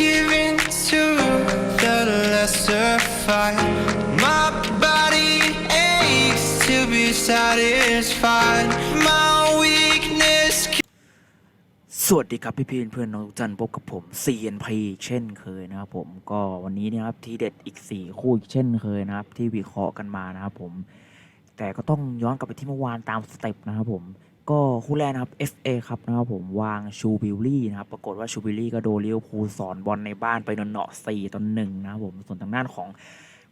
giving to the lesser fight. My body aches to be satisfied. My weakness สวัสดีครับพี่พี่เพื่อนน้องทุกท่านพบกับผม CNP เช่นเคยนะครับผมก็วันนี้นะครับทีเด็ดอีก 4 คู่อีกเช่นเคยนะครับ ที่วิเคราะห์กันมานะครับผม แต่ก็ต้องย้อนกลับไปที่เมื่อวานตามสเต็ปนะครับผม ก็คู่แรกนะครับ FA ครับนะครับผมวางชูบิลลี่นะครับปรากฏว่าชูบิลลี่ก็โดนเลี้ยวภูลสอนบอลในบ้านไปนนเนาะ4ต่อ1นะครับผมส่วนทางด้านของ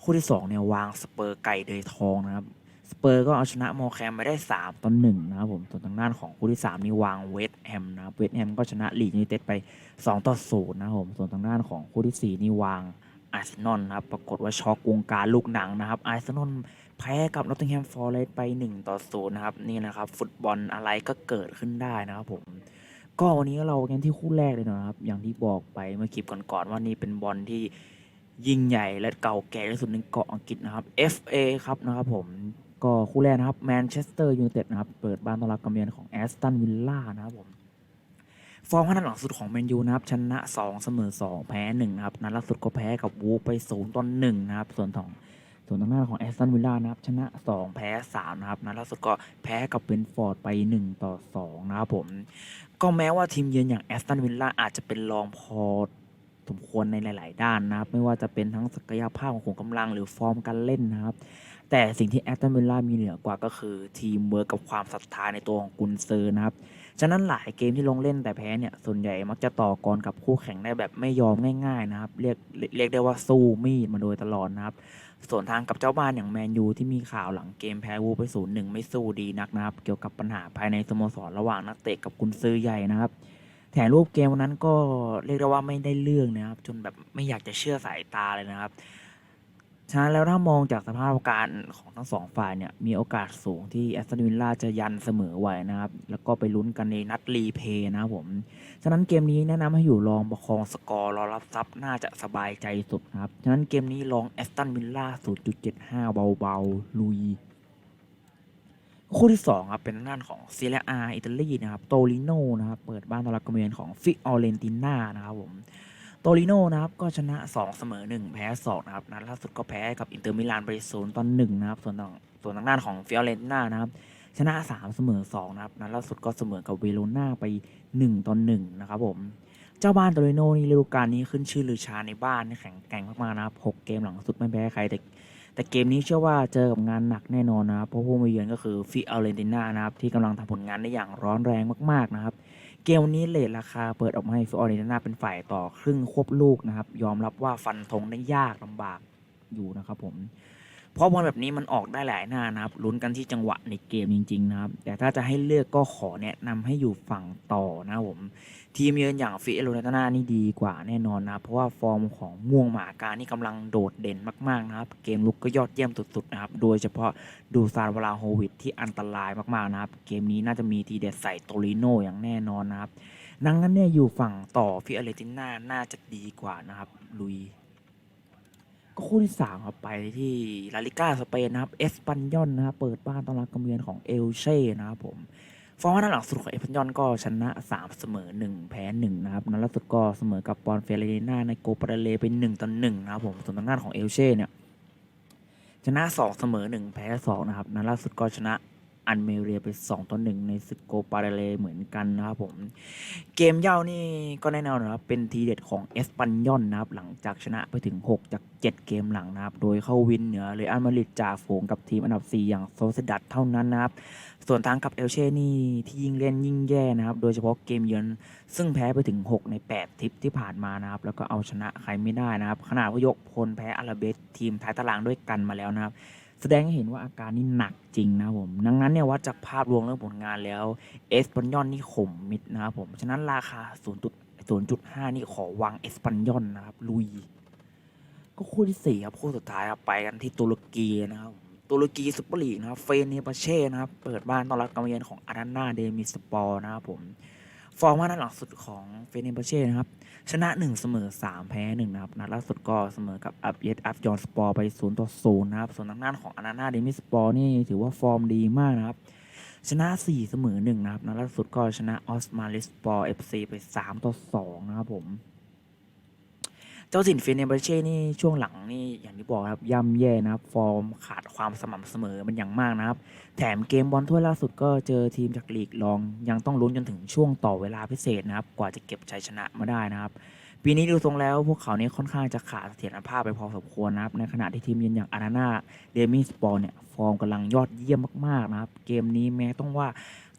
คู่ที่2เนี่ยวางสเปอร์ไก่เดยทองนะครับสเปอร์ก็เอาชนะโมแคมไปได้3ต่อ1นะครับผมส่วนทางด้านของคู่ที่ 3 นี่วางเวสแฮมนะครับเวสแฮมก็ชนะลีดยูไนเต็ดไป2ต่อ0นะครับผมส่วนทางด้านของคู่ที่ 4 นี่วางอาร์เซนอลนะครับปรากฏว่าช็อกวงการลูกหนังนะครับอาร์เซนอล แพ้กับนอตติงแฮมฟอร์เรสไป 1 ต่อ0นะครับ นี่นะครับ ฟุตบอลอะไรก็เกิดขึ้นได้นะครับผม ก็วันนี้เรากันที่คู่แรกเลยนะครับ อย่างที่บอกไปเมื่อคลิปก่อนๆว่านี่เป็นบอลที่ยิ่งใหญ่และเก่าแก่ที่สุดในเกาะอังกฤษนะครับ FA ครับนะครับผมก็คู่แรกนะครับแมนเชสเตอร์ยูไนเต็ดนะครับเปิดบ้านต้อนรับกำเนินของแอสตันวิลล่านะครับผมฟอร์มนัดหลังสุดของแมนยูนะครับชนะ 2 เสมอ 2 แพ้1นะครับนัดล่าสุดก็แพ้กับวูฟไป0ต่อ1นะครับส่วนของ ส่วนทางหน้าของแอสตันวิลล่านะครับ ชนะ 2 แพ้ 3 นะครับนัดล่าสุดก็แพ้กับเบนฟอร์ดไป 1 ต่อ 2 นะครับผม ก็แม้ว่าทีมเยือนอย่างแอสตันวิลล่าอาจจะเป็นรองพอสมควรในหลาย ๆ ด้านนะครับ ไม่ว่าจะเป็นทั้งศักยภาพของขุมกำลังหรือฟอร์มการเล่นนะครับ แต่สิ่งที่แอสตันวิลล่ามีเหนือกว่าก็คือทีมเวิร์กกับความศรัทธาในตัวของกุนเซอร์นะครับ ฉะนั้นหลายเกมที่ลงเล่นแต่แพ้เนี่ยส่วนใหญ่มักจะต่อกรกับคู่แข่งได้แบบไม่ยอมง่ายๆนะครับเรียกเรียกได้ว่าสู้มีดมาโดยตลอดนะครับ ส่วนทางกับเจ้าบ้านอย่างแมนยูที่มีข่าวหลังเกมแพ้วูไปศูนย์หนึ่งไม่สู้ดีนักนะครับ เกี่ยวกับปัญหาภายในสโมสรระหว่างนักเตะกับกุนซือใหญ่นะครับแถมรูปเกมวันนั้นก็เรียกได้ว่าไม่ได้เรื่องนะครับ จนแบบไม่อยากจะเชื่อสายตาเลยนะครับ ฉะนั้นแล้วถ้ามองจากสภาพการของทั้งสองฝ่ายเนี่ยมีโอกาสสูงที่แอสตันวิลล่าจะยันเสมอไหวนะครับ แล้วก็ไปลุ้นกันในนัดรีเพย์นะครับผม ฉะนั้นเกมนี้แนะนำให้อยู่ลองประคองสกอร์รอรับทรัพย์น่าจะสบายใจสุดครับ ฉะนั้นเกมนี้ลองแอสตันวิลล่า 0.75 เบาๆ ลุย คู่ที่2ครับเป็นด้านของเซเรียอาอิตาลีนะครับโตลิโนนะครับเปิดบ้านต้อนรับกำเนินของฟิออเรนติน่านะครับผม โตลิโนนะครับก็ชนะ 2 เสมอ 1 แพ้ 2 นะครับนัดล่าสุดก็แพ้กับอินเตอร์มิลานไป0ต่อ1นะครับ ส่วนทางส่วนทางด้านของฟิออเรนติน่านะครับ ชนะ 3 เสมอ 2 นะครับนัดล่าสุดก็เสมอกับเวโรนาไป 1ต่อ1นะครับผมเจ้าบ้านโตลิโนนี่ฤดูกาลนี้ขึ้นชื่อลือชาในบ้านแข็งแกร่งมากๆนะครับ 6 เกมหลังสุดไม่แพ้ใครแต่แต่เกมนี้เชื่อว่าเจอกับงานหนักแน่นอนนะครับเพราะผู้มาเยือนก็คือฟิออเรนติน่านะครับที่กำลังทำผลงานได้อย่างร้อนแรงมากๆนะครับ เกมนี้เลทราคาเปิดออกมาให้ฟิออเรนน่าเป็นฝ่ายต่อครึ่งควบลูกนะครับ ยอมรับว่าฟันธงได้ยากลำบากอยู่นะครับผม เพราะบอลแบบนี้มันออกได้หลายหน้านะครับลุ้นกันที่จังหวะในเกมจริง ๆ นะครับ แต่ถ้าจะให้เลือกก็ขอแนะนำให้อยู่ฝั่งต่อนะผม ทีมเยือนอย่างฟิเอโรเนตนานี่ดีกว่าแน่นอนนะเพราะว่าฟอร์มของม่วงหมาการนี่กำลังโดดเด่นมากๆนะครับ เกมลุกก็ยอดเยี่ยมสุดๆนะครับ โดยเฉพาะดูซานวลาโฮวิดที่อันตรายมากๆนะครับ เกมนี้น่าจะมีทีเด็ดใส่โตลิโนอย่างแน่นอนนะครับดังนั้นเนี่ยอยู่ฝั่งต่อฟิเอเรติน่าน่าจะดีกว่านะครับลุย คู่ที่สามครับไปที่ลาลิก้าสเปนนะครับเอสปันยอนนะครับเปิดบ้านต้อนรับกำเนินของเอลเช่นะครับผมฟอร์มนัดหลังสุดของเอสปันยอนก็ชนะ 3 เสมอ 1 แพ้1นะครับนัดล่าสุดก็เสมอกับปอนเฟเรน่าในโกปาเรเลเป็น1ต่อ1นะครับผมส่วนทางด้านของเอลเช่เนี่ยชนะ 2 เสมอ 1 แพ้2นะครับนัดล่าสุดก็ชนะ อันเมเรียไป 2 ต่อ 1 ในศึกโกปาเรเลเหมือนกันนะครับผม เกมเย่านี่ก็แน่นอนนะครับ เป็นทีเด็ดของเอสปันยอนนะครับ หลังจากชนะไปถึง 6 จาก 7 เกมหลังนะครับ โดยเข้าวินเหนือเลยอัลมาริดจ่าฝูงกับทีมอันดับ 4 อย่างโซเซดัดเท่านั้นนะครับ ส่วนทางกับเอลเช่นี่ที่ยิ่งเล่นยิ่งแย่นะครับ โดยเฉพาะเกมเยือนซึ่งแพ้ไปถึง 6 ใน 8 ทิปที่ผ่านมานะครับ แล้วก็เอาชนะใครไม่ได้นะครับขนาดว่ายกพลแพ้อาราเบสทีมท้ายตารางด้วยกันมาแล้วนะครับ แสดงให้เห็นว่าอาการนี่หนักจริงนะผมดังนั้นเนี่ยวัดจากภาพรวมเรื่องผลงานแล้วเอสปันยอนนี่ข่มมิดนะครับผม ฉะนั้นราคา 0.5 นี่ขอวางเอสปันยอนนะครับ ลุย ก็คู่ที่ 4 ครับ คู่สุดท้ายครับไปกันที่ตุรกีนะครับตุรกีซุปเปอร์ลีกนะครับ เฟนเนปาเช่นะครับ เปิดบ้านต้อนรับการเยือนของอารานาเดมิสปอร์นะครับผม ฟอร์มว่านัดหลังสุดของเฟเนเบเช่นะครับ ชนะ 1 เสมอ 3 แพ้ 1 นะครับ นัดล่าสุดก็เสมอกับอับเยตอับยอนสปอร์ไป0ต่อ0นะครับ ส่วนทางด้านของอานานาเดมิสปอร์นี่ถือว่าฟอร์มดีมากนะครับ ชนะ 4 เสมอ 1 นะครับ นัดล่าสุดก็ชนะออสมาลิสปอร์เอฟซีไป 3 ต่อ 2 นะครับผม เจ้าสินเฟเนเบเช่นี่ช่วงหลังนี่อย่างที่บอกครับย่ำแย่นะครับ ฟอร์มขาดความสม่ำเสมอมันอย่างมากนะครับ แถมเกมบอลถ้วยล่าสุดก็เจอทีมจากลีกรอง ยังต้องลุ้นจนถึงช่วงต่อเวลาพิเศษนะครับ กว่าจะเก็บชัยชนะมาได้นะครับ ปีนี้ดูทรงแล้วพวกเขาเนี่ยค่อนข้างจะขาดเสถียรภาพไปพอสมควรนะครับ ในขณะที่ทีมเยือนอย่างอารานาเดมิสปอร์เนี่ยฟอร์มกำลังยอดเยี่ยมมากๆนะครับ เกมนี้แม้ต้องว่า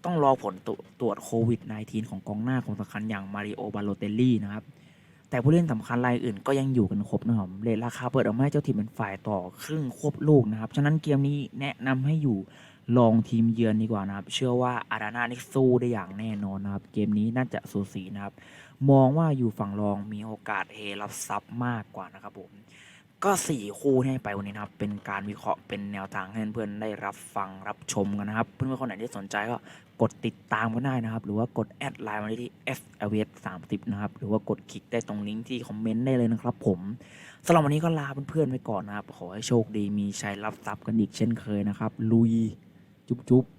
ต้องรอผลตรวตรวจโควิด -19 ของกองหน้าคนสำคัญอย่างมาริโอบาโลเตลลี่นะครับ แต่ผู้เล่นสำคัญรายอื่นก็ยังอยู่กันครบนะครับเลทราคาเปิดออกมาให้เจ้าถิ่มเป็นฝ่ายต่อครึ่งควบลูกนะครับ ฉะนั้นเกมนี้แนะนำให้อยู่ลองทีมเยือนดีกว่านะครับ เชื่อว่าอารานานี่สู้ได้อย่างแน่นอนนะครับ เกมนี้น่าจะสูสีนะครับ มองว่าอยู่ฝั่งรองมีโอกาสเฮรับซับมากกว่านะครับผม ก็สี่คู่ให้ไปวันนี้นะครับ เป็นการวิเคราะห์เป็นแนวทางให้เพื่อนๆได้รับฟังรับชมกันนะครับ เพื่อนๆคนไหนที่สนใจก็กดติดตามก็ได้นะครับ หรือว่ากดแอดไลน์มาที่ f l v 3 0นะครับ หรือว่ากดคลิกได้ตรงลิงก์ที่คอมเมนต์ได้เลยนะครับผมสำหรับวันนี้ก็ลาเพื่อนๆไปก่อนนะครับ ขอให้โชคดีมีชัยรับทรัพย์กันอีกเช่นเคยนะครับ ลุยจุ๊บๆ